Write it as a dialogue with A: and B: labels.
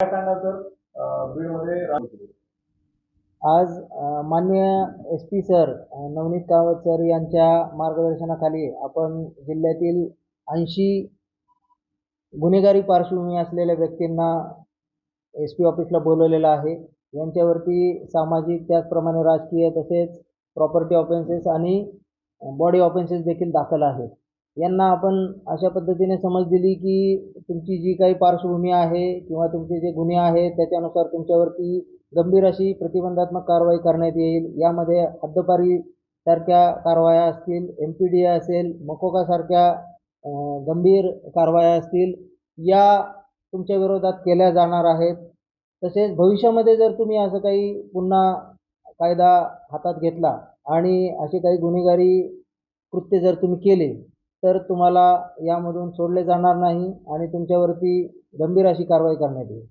A: काय सांगाल बीडमध्ये
B: आज माननीय S P sir Navneet Kawat sir यांच्या मार्गदर्शनाखाली आपण जिल्ह्यातील ऐंशी गुन्हेगारी पार्श्वभूमी असलेल्या व्यक्तींना एस पी ऑफिसला बोलवलेलं आहे. यांच्यावरती सामाजिक त्याचप्रमाणे राजकीय तसेच प्रॉपर्टी ऑफेन्सेस आणि बॉडी ऑफेन्सेस देखील दाखल आहेत. यांना आपण अशा पद्धतीने समज दिली की तुमची जी काही पार्श्वभूमी आहे किंवा तुमचे जे गुन्हे आहेत त्याच्यानुसार तुमच्यावरती गंभीर अशी प्रतिबंधात्मक कारवाई करण्यात येईल. यामध्ये हद्दपारी सारख्या कारवाया असतील एम पी डी असेल मकोकासारख्या गंभीर कारवाया असतील या तुमच्या विरोधात केल्या जाणार आहेत. तसेच भविष्यामध्ये जर तुम्ही असं काही पुन्हा कायदा हातात घेतला आणि असे काही गुन्हेगारी कृत्य जर तुम्ही केले तर तुम्हाला यामधून सोडले जाणार नाही आणि तुमच्यावरती गंभीर अशी कारवाई करण्यात येईल.